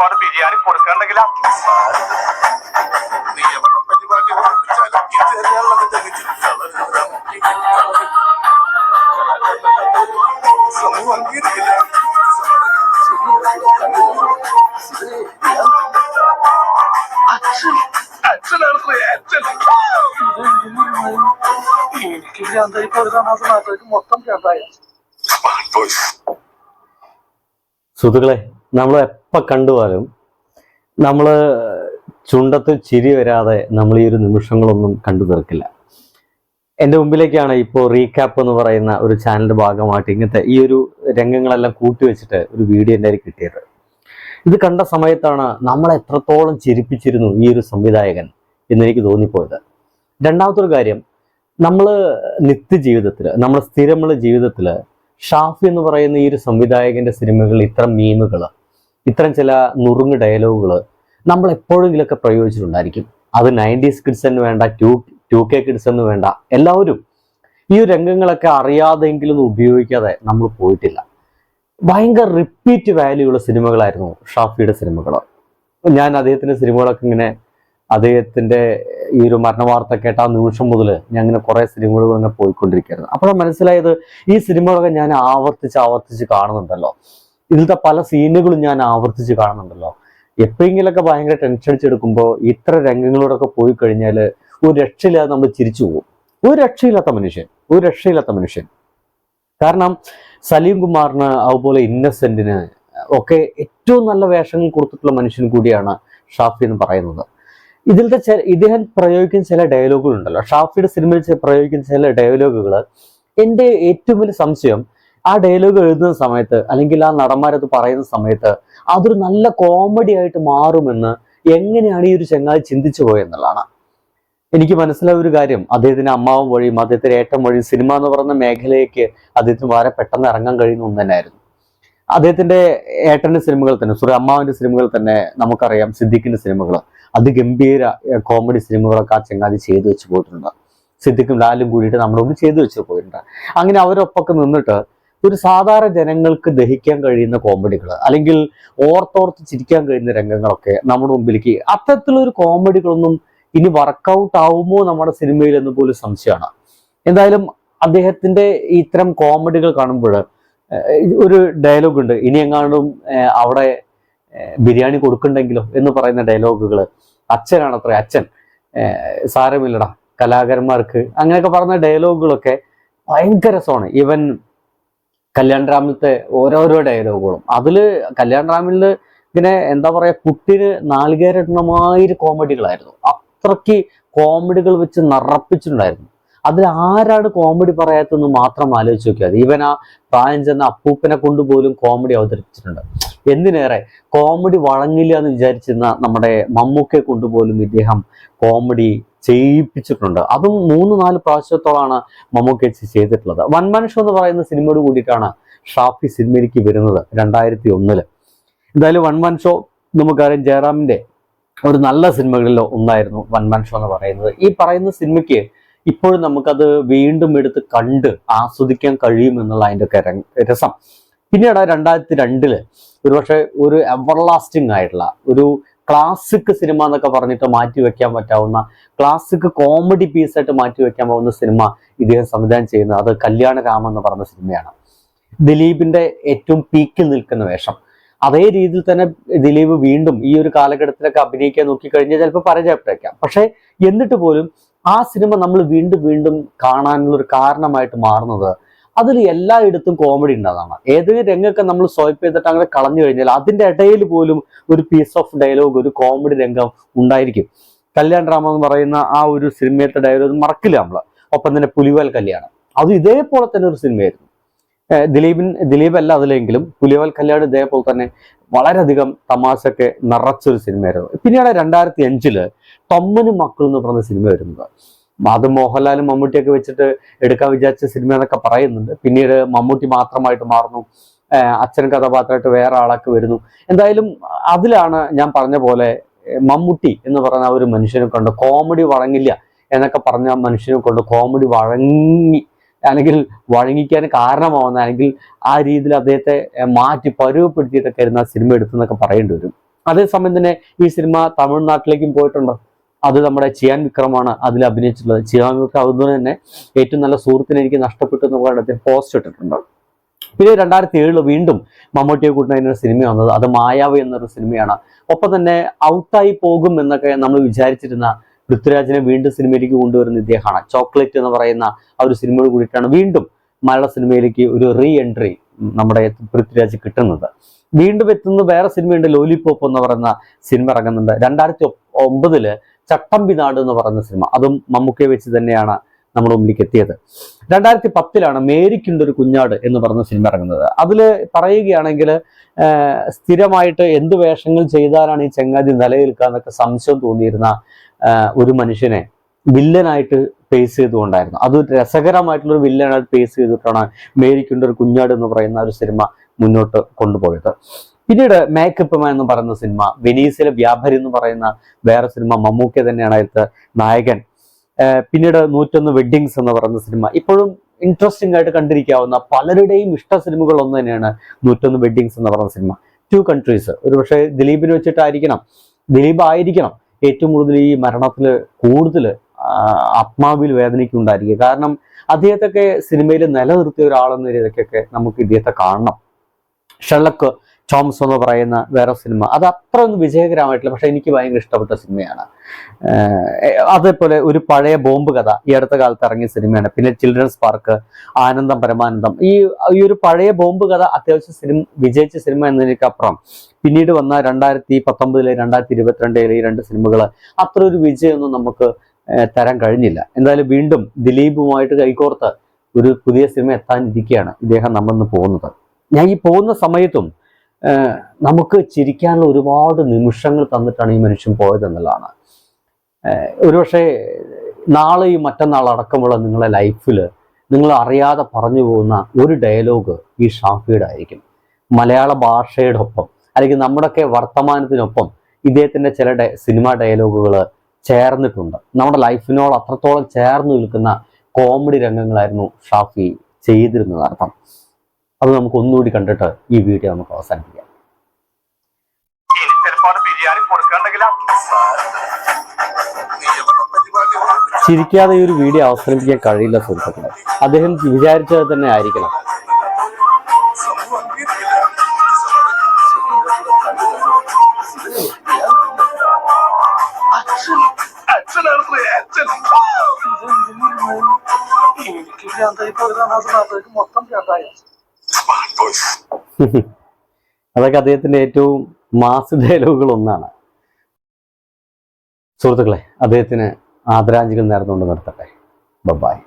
ഒരുപാട് ബിരിയാണി കൊടുക്കണ്ടെങ്കിലാ നിയമ പരിപാടി ഉറപ്പിച്ചാലും ഇത് തന്നെയാണല്ലോ നിന്റെ വിധി. സമൂഹം അംഗീകരിക്കില്ല അച്ഛനാണ് അച്ഛൻ എനിക്ക് ഭ്രാന്തായി കൊടുക്കാൻ മാസം നാട്ടിലേക്ക് മൊത്തം ഭ്രാന്തായ ബോയ്സ് സുഹൃത്തുക്കളെ നമ്മൾ എപ്പോൾ കണ്ടുപോലും നമ്മൾ ചുണ്ടത്ത് ചിരി വരാതെ നമ്മൾ ഈ ഒരു നിമിഷങ്ങളൊന്നും കണ്ടു തീർക്കില്ല. എന്റെ മുമ്പിലേക്കാണ് ഇപ്പോൾ റീക്യാപ്പ് എന്ന് പറയുന്ന ഒരു ചാനലിന്റെ ഭാഗമായിട്ട് ഇങ്ങനത്തെ ഈ ഒരു രംഗങ്ങളെല്ലാം കൂട്ടി വെച്ചിട്ട് ഒരു വീഡിയോ എന്റെ കിട്ടിയത്. ഇത് കണ്ട സമയത്താണ് നമ്മളെ എത്രത്തോളം ചിരിപ്പിച്ചിരുന്നു ഈ ഒരു സംവിധായകൻ എന്നെനിക്ക് തോന്നിപ്പോയത്. രണ്ടാമത്തൊരു കാര്യം നമ്മൾ നിത്യജീവിതത്തിൽ നമ്മൾ സ്ഥിരമുള്ള ജീവിതത്തിൽ ഷാഫി എന്ന് പറയുന്ന ഈ ഒരു സംവിധായകന്റെ സിനിമകൾ ഇത്ര മീമുകൾ ഇത്തരം ചില നുറുങ്ങ് ഡയലോഗുകൾ നമ്മൾ എപ്പോഴെങ്കിലൊക്കെ പ്രയോഗിച്ചിട്ടുണ്ടായിരിക്കും. അത് നയന്റീസ് കിഡ്സ് എന്ന് വേണ്ട ടു ടു കെ കിഡ്സ് എന്ന് വേണ്ട എല്ലാവരും ഈ രംഗങ്ങളൊക്കെ അറിയാതെങ്കിലും ഉപയോഗിക്കാതെ നമ്മൾ പോയിട്ടില്ല. ഭയങ്കര റിപ്പീറ്റ് വാല്യൂ ഉള്ള സിനിമകളായിരുന്നു ഷാഫിയുടെ സിനിമകൾ ഞാൻ അദ്ദേഹത്തിന്റെ സിനിമകളൊക്കെ ഇങ്ങനെ അദ്ദേഹത്തിന്റെ ഈ ഒരു മരണവാർത്ത കേട്ട ആ നിമിഷം മുതൽ ഞാൻ ഇങ്ങനെ കുറേ സിനിമകൾ ഇങ്ങനെ പോയിക്കൊണ്ടിരിക്കുകയായിരുന്നു. അപ്പോഴാണ് മനസ്സിലായത് ഈ സിനിമകളൊക്കെ ഞാൻ ആവർത്തിച്ച് ആവർത്തിച്ച് കാണുന്നുണ്ടല്ലോ. ഇതിലത്തെ പല സീനുകളും ഞാൻ ആവർത്തിച്ച് കാണുന്നുണ്ടല്ലോ. എപ്പോഴെങ്കിലൊക്കെ ഭയങ്കര ടെൻഷൻ അടിച്ചെടുക്കുമ്പോൾ ഇത്ര രംഗങ്ങളോടൊക്കെ പോയി കഴിഞ്ഞാൽ ഒരു രക്ഷയില്ലാതെ നമ്മൾ ചിരിച്ചു പോകും. ഒരു രക്ഷയില്ലാത്ത മനുഷ്യൻ ഒരു രക്ഷയില്ലാത്ത മനുഷ്യൻ. കാരണം സലീം കുമാറിന് അതുപോലെ ഇന്നസെന്റിന് ഒക്കെ ഏറ്റവും നല്ല വേഷങ്ങൾ കൊടുത്തിട്ടുള്ള മനുഷ്യൻ കൂടിയാണ് ഷാഫി എന്ന് പറയുന്നത്. ഇതിലത്തെ ചില ഇദ്ദേഹം പ്രയോഗിക്കുന്ന ചില ഡയലോഗുകൾ ഉണ്ടല്ലോ ഷാഫിയുടെ സിനിമയിൽ പ്രയോഗിക്കുന്ന ചില ഡയലോഗുകൾ എന്റെ ഏറ്റവും വലിയ സംശയം ആ ഡയലോഗ് എഴുതുന്ന സമയത്ത് അല്ലെങ്കിൽ ആ നടന്മാരത് പറയുന്ന സമയത്ത് അതൊരു നല്ല കോമഡി ആയിട്ട് മാറുമെന്ന് എങ്ങനെയാണ് ഈ ഒരു ചങ്ങാതി ചിന്തിച്ചു പോയെന്നുള്ളതാണ് എനിക്ക് മനസ്സിലായ ഒരു കാര്യം അദ്ദേഹത്തിന്റെ അമ്മാവും വഴിയും അദ്ദേഹത്തിന്റെ ഏറ്റവും വഴിയും സിനിമ എന്ന് പറയുന്ന മേഖലയ്ക്ക് അദ്ദേഹത്തിന് വളരെ പെട്ടെന്ന് ഇറങ്ങാൻ കഴിയുന്ന ഒന്ന് തന്നെയായിരുന്നു. അദ്ദേഹത്തിന്റെ ഏട്ടന്റെ സിനിമകൾ തന്നെ സോറി അമ്മാവിന്റെ സിനിമകൾ തന്നെ നമുക്കറിയാം സിദ്ദിഖിന്റെ സിനിമകൾ അതിഗംഭീര കോമഡി സിനിമകളൊക്കെ ആ ചങ്ങാതി ചെയ്തു വെച്ച് പോയിട്ടുണ്ട്. സിദ്ദിഖും ലാലും കൂടിയിട്ട് നമ്മുടെ ചെയ്തു വെച്ച് പോയിട്ടുണ്ട്. അങ്ങനെ അവരൊപ്പൊക്കെ നിന്നിട്ട് ഒരു സാധാരണ ജനങ്ങൾക്ക് ദഹിക്കാൻ കഴിയുന്ന കോമഡികൾ അല്ലെങ്കിൽ ഓർത്തോർത്ത് ചിരിക്കാൻ കഴിയുന്ന രംഗങ്ങളൊക്കെ നമ്മുടെ മുമ്പിലേക്ക് അത്തരത്തിലൊരു കോമഡികളൊന്നും ഇനി വർക്കൗട്ട് ആവുമോ നമ്മുടെ സിനിമയിൽ എന്ന് പോലും സംശയമാണ്. എന്തായാലും അദ്ദേഹത്തിന്റെ ഇത്തരം കോമഡികൾ കാണുമ്പോൾ ഒരു ഡയലോഗ് ഉണ്ട്. ഇനി എങ്ങാണ്ടും അവിടെ ബിരിയാണി കൊടുക്കണ്ടെങ്കിലോ എന്ന് പറയുന്ന ഡയലോഗുകൾ അച്ഛനാണ് അത്ര അച്ഛൻ സാരമില്ലട കലാകാരന്മാർക്ക് അങ്ങനെയൊക്കെ പറഞ്ഞ ഡയലോഗുകളൊക്കെ ഭയങ്കര രസമാണ്. ഈവൻ കല്യാൺ രാമിലത്തെ ഓരോരോ ഡയലോഗുകളും. അതിൽ കല്യാൺ രാമിൽ ഇങ്ങനെ എന്താ പറയാ കുട്ടിന് നാളികേരമായൊരു കോമഡികളായിരുന്നു. അത്രയ്ക്ക് കോമഡികൾ വെച്ച് നിറപ്പിച്ചിട്ടുണ്ടായിരുന്നു. അതിൽ ആരാണ് കോമഡി പറയാത്തതെന്ന് മാത്രം ആലോചിച്ച് നോക്കിയാൽ ഈവൻ ആ പ്രായം ചെന്ന അപ്പൂപ്പനെ കൊണ്ടുപോലും കോമഡി അവതരിപ്പിച്ചിട്ടുണ്ട്. എന്തിനേറെ കോമഡി വഴങ്ങില്ല എന്ന് വിചാരിച്ചിരുന്ന നമ്മുടെ മമ്മൂക്കെ കൊണ്ടുപോലും ഇദ്ദേഹം കോമഡി ചെയ്യിപ്പിച്ചിട്ടുണ്ട്. അതും മൂന്ന് നാല് പ്രാവശ്യത്തോളാണ് മമ്മൂക്കേച്ചി ചെയ്തിട്ടുള്ളത്. വൻ മനുഷ്യ എന്ന് പറയുന്ന സിനിമയോട് കൂടിയിട്ടാണ് ഷാഫി സിനിമയിലേക്ക് വരുന്നത് രണ്ടായിരത്തി ഒന്നിൽ എന്തായാലും വൺ മാൻ ഷോ നമുക്കറിയാം ജയറാമിന്റെ ഒരു നല്ല സിനിമകളിൽ ഒന്നായിരുന്നു വൺ മാൻ ഷോ എന്ന് പറയുന്നത്. ഈ പറയുന്ന സിനിമയ്ക്ക് ഇപ്പോഴും നമുക്കത് വീണ്ടും എടുത്ത് കണ്ട് ആസ്വദിക്കാൻ കഴിയും എന്നുള്ള അതിന്റെ ഒക്കെ രസം. പിന്നീട് രണ്ടായിരത്തി രണ്ടിൽ ഒരുപക്ഷെ ഒരു എവർലാസ്റ്റിംഗ് ആയിട്ടുള്ള ഒരു ക്ലാസിക് സിനിമ എന്നൊക്കെ പറഞ്ഞിട്ട് മാറ്റി വെക്കാൻ പറ്റാവുന്ന ക്ലാസിക് കോമഡി പീസായിട്ട് മാറ്റി വെക്കാൻ പോകുന്ന സിനിമ ഇദ്ദേഹം സംവിധാനം ചെയ്യുന്നത്. അത് കല്യാണരാമം എന്ന് പറഞ്ഞ സിനിമയാണ് ദിലീപിന്റെ ഏറ്റവും പീക്കിൽ നിൽക്കുന്ന വേഷം. അതേ രീതിയിൽ തന്നെ ദിലീപ് വീണ്ടും ഈ ഒരു കാലഘട്ടത്തിലൊക്കെ അഭിനയിക്കാൻ നോക്കിക്കഴിഞ്ഞാൽ ചിലപ്പോൾ പരാജയപ്പെട്ടേക്കാം. പക്ഷെ എന്നിട്ട് പോലും ആ സിനിമ നമ്മൾ വീണ്ടും വീണ്ടും കാണാനുള്ള ഒരു കാരണമായിട്ട് മാറുന്നത് അതിൽ എല്ലായിടത്തും കോമഡി ഉണ്ടാകാം. ഏതൊരു രംഗമൊക്കെ നമ്മൾ സ്വൈപ്പ് ചെയ്തിട്ട് അങ്ങനെ കളഞ്ഞു കഴിഞ്ഞാൽ അതിന്റെ ഇടയിൽ പോലും ഒരു പീസ് ഓഫ് ഡയലോഗ് ഒരു കോമഡി രംഗം ഉണ്ടായിരിക്കും. കല്യാൺ ഡ്രാമ എന്ന് പറയുന്ന ആ ഒരു സിനിമയത്തെ ഡയലോഗ് മറക്കില്ല നമ്മൾ. ഒപ്പം തന്നെ പുലിവാൽ കല്യാണം. അത് ഇതേപോലെ തന്നെ ഒരു സിനിമയായിരുന്നു. ദിലീപിൻ ദിലീപ് അല്ല അതിലെങ്കിലും പുലിവാൽ കല്യാണം ഇതേപോലെ തന്നെ വളരെയധികം തമാശയൊക്കെ നിറച്ചൊരു സിനിമയായിരുന്നു. പിന്നീട് രണ്ടായിരത്തി അഞ്ചിൽ തൊമ്മനും മക്കളും എന്ന് പറഞ്ഞ സിനിമ വരുന്നത്. അത് മോഹൻലാലും മമ്മൂട്ടിയൊക്കെ വെച്ചിട്ട് എടുക്കാൻ വിചാരിച്ച സിനിമ എന്നൊക്കെ പറയുന്നുണ്ട്. പിന്നീട് മമ്മൂട്ടി മാത്രമായിട്ട് മാറുന്നു. അച്ഛൻ കഥാപാത്രമായിട്ട് വേറെ ആളൊക്കെ വരുന്നു. എന്തായാലും അതിലാണ് ഞാൻ പറഞ്ഞ പോലെ മമ്മൂട്ടി എന്ന് പറഞ്ഞ ഒരു മനുഷ്യനെ കൊണ്ട് കോമഡി വഴങ്ങില്ല എന്നൊക്കെ പറഞ്ഞ മനുഷ്യനെ കൊണ്ട് കോമഡി വഴങ്ങി അല്ലെങ്കിൽ വഴങ്ങിക്കാൻ കാരണമാവുന്ന അല്ലെങ്കിൽ ആ രീതിയിൽ അദ്ദേഹത്തെ മാറ്റി പരുവപ്പെടുത്തിയിട്ടൊക്കെ ആ സിനിമ എടുത്തെന്നൊക്കെ പറയേണ്ടി വരും. അതേസമയം തന്നെ ഈ സിനിമ തമിഴ്നാട്ടിലേക്കും പോയിട്ടുണ്ട്? അത് നമ്മുടെ ചിയാൻ വിക്രമാണ് അതിൽ അഭിനയിച്ചിട്ടുള്ളത്. ചിയാൻ വിക്രം അതുപോലെ തന്നെ ഏറ്റവും നല്ല സുഹൃത്തിനെ എനിക്ക് നഷ്ടപ്പെട്ടു എന്ന് അദ്ദേഹം പോസ്റ്റ് ഇട്ടിട്ടുണ്ട്. പിന്നെ രണ്ടായിരത്തി ഏഴിൽ വീണ്ടും മമ്മൂട്ടിയെ കൂട്ടുന്ന സിനിമ വന്നത്. അത് മായാവ് എന്നൊരു സിനിമയാണ്. ഒപ്പം തന്നെ ഔട്ടായി പോകും എന്നൊക്കെ നമ്മൾ വിചാരിച്ചിരുന്ന പൃഥ്വിരാജിനെ വീണ്ടും സിനിമയിലേക്ക് കൊണ്ടുവരുന്ന ഇദ്ദേഹമാണ്. ചോക്ലേറ്റ് എന്ന് പറയുന്ന ആ ഒരു സിനിമയോട് കൂടിയിട്ടാണ് വീണ്ടും മലയാള സിനിമയിലേക്ക് ഒരു റീ എൻട്രി നമ്മുടെ പൃഥ്വിരാജ് കിട്ടുന്നത്. വീണ്ടും എത്തുന്ന വേറെ സിനിമയുണ്ട് ലോലിപോപ്പ് എന്ന് പറയുന്ന സിനിമ ഇറങ്ങുന്നുണ്ട്. രണ്ടായിരത്തി ഒമ്പതിൽ ചട്ടമ്പി നാട് എന്ന് പറയുന്ന സിനിമ. അതും മമ്മൂക്കയെ വെച്ച് തന്നെയാണ് നമ്മുടെ മുമ്പിലേക്ക് എത്തിയത്. രണ്ടായിരത്തി പത്തിലാണ് മേരിക്കുണ്ട് ഒരു കുഞ്ഞാട് എന്ന് പറഞ്ഞ സിനിമ ഇറങ്ങുന്നത്. അതിൽ പറയുകയാണെങ്കിൽ സ്ഥിരമായിട്ട് എന്ത് വേഷങ്ങൾ ചെയ്താലാണ് ഈ ചങ്ങാതി നിലനിൽക്കുക എന്നൊക്കെ സംശയം തോന്നിയിരുന്ന ഒരു മനുഷ്യനെ വില്ലനായിട്ട് പേസ് ചെയ്തുകൊണ്ടായിരുന്നു. അത് രസകരമായിട്ടുള്ള ഒരു വില്ലനായിട്ട് പേസ് ചെയ്തിട്ടാണ് മേരിക്കുണ്ട് ഒരു കുഞ്ഞാട് എന്ന് പറയുന്ന ഒരു സിനിമ മുന്നോട്ട് കൊണ്ടുപോയത്. പിന്നീട് മേക്കപ്പ് മാൻ എന്ന് പറയുന്ന സിനിമ വെനീസിലെ വ്യാപാരി എന്ന് പറയുന്ന വേറെ സിനിമ മമ്മൂക്ക തന്നെയാണ് അതിലത്തെ നായകൻ. പിന്നീട് നൂറ്റൊന്ന് വെഡ്ഡിങ്സ് എന്ന് പറയുന്ന സിനിമ. ഇപ്പോഴും ഇൻട്രസ്റ്റിംഗ് ആയിട്ട് കണ്ടിരിക്കാവുന്ന പലരുടെയും ഇഷ്ട സിനിമകൾ ഒന്ന് തന്നെയാണ് നൂറ്റൊന്ന് വെഡ്ഡിങ്സ് എന്ന് പറയുന്ന സിനിമ. ടു കൺട്രീസ് ഒരു പക്ഷേ ദിലീപിനെ വെച്ചിട്ടായിരിക്കണം. ദിലീപ് ആയിരിക്കണം ഏറ്റവും കൂടുതൽ ഈ മരണത്തിൽ കൂടുതൽ ആത്മാവിൽ വേദനിക്കുണ്ടായിരിക്കുക കാരണം അദ്ദേഹത്തൊക്കെ സിനിമയിൽ നിലനിർത്തിയ ഒരാളെന്ന രീതിക്കൊക്കെ നമുക്ക് ഇദ്ദേഹത്തെ കാണണം. ഷെള്ളക്ക് ടോംസ് എന്ന് പറയുന്ന വേറെ സിനിമ. അത് അത്ര ഒന്നും വിജയകരമായിട്ടില്ല. പക്ഷെ എനിക്ക് ഭയങ്കര ഇഷ്ടപ്പെട്ട സിനിമയാണ്. അതേപോലെ ഒരു പഴയ ബോംബ് കഥ ഈ അടുത്ത കാലത്ത് ഇറങ്ങിയ സിനിമയാണ്. പിന്നെ ചിൽഡ്രൻസ് പാർക്ക് ആനന്ദം പരമാനന്ദം. ഈ ഈ ഒരു പഴയ ബോംബ് കഥ അത്യാവശ്യം സിനിമ വിജയിച്ച സിനിമ എന്നതിനേക്കപ്പുറം പിന്നീട് വന്ന രണ്ടായിരത്തി പത്തൊമ്പതിലെ രണ്ടായിരത്തി ഇരുപത്തിരണ്ടിലെ ഈ രണ്ട് സിനിമകൾ അത്ര ഒരു വിജയമൊന്നും നമുക്ക് തരാൻ കഴിഞ്ഞില്ല. എന്തായാലും വീണ്ടും ദിലീപുമായിട്ട് കൈകോർത്ത് ഒരു പുതിയ സിനിമ എത്താനിരിക്കുകയാണ് ഇദ്ദേഹം നമ്മന്ന് പോകുന്നത്. ഞാൻ ഈ പോകുന്ന സമയത്തും നമുക്ക് ചിരിക്കാനുള്ള ഒരുപാട് നിമിഷങ്ങൾ തന്നിട്ടാണ് ഈ മനുഷ്യൻ പോയത് എന്നുള്ളതാണ്. ഒരുപക്ഷെ നാളെയും മറ്റന്നാൾ അടക്കമുള്ള നിങ്ങളുടെ ലൈഫിൽ നിങ്ങൾ അറിയാതെ പറഞ്ഞു പോകുന്ന ഒരു ഡയലോഗ് ഈ ഷാഫിയുടെ ആയിരിക്കും. മലയാള ഭാഷയുടെ ഒപ്പം അല്ലെങ്കിൽ നമ്മുടെയൊക്കെ വർത്തമാനത്തിനൊപ്പം ഇദ്ദേഹത്തിന്റെ ചില സിനിമാ ഡയലോഗുകൾ ചേർന്നിട്ടുണ്ട്. നമ്മുടെ ലൈഫിനോട് അത്രത്തോളം ചേർന്ന് നിൽക്കുന്ന കോമഡി രംഗങ്ങളായിരുന്നു ഷാഫി ചെയ്തിരുന്നത്. അർത്ഥം അത് നമുക്ക് ഒന്നുകൂടി കണ്ടിട്ട് ഈ വീഡിയോ നമുക്ക് അവസാനിപ്പിക്കാം ചിരിക്കാതെ ഈ ഒരു വീഡിയോ അവസാനിപ്പിക്കാൻ കഴിയില്ല സുഹൃത്തുക്കളെ അദ്ദേഹം വിചാരിച്ചത് തന്നെ ആയിരിക്കണം അച്ഛനാണ് അതൊക്കെ അദ്ദേഹത്തിന്റെ ഏറ്റവും മാസ് ഡയലോഗുകൾ ഒന്നാണ് സുഹൃത്തുക്കളെ അദ്ദേഹത്തിന് ആദരാഞ്ജലികൾ നേർന്നുകൊണ്ട് നിർത്തട്ടെ. ബബായ്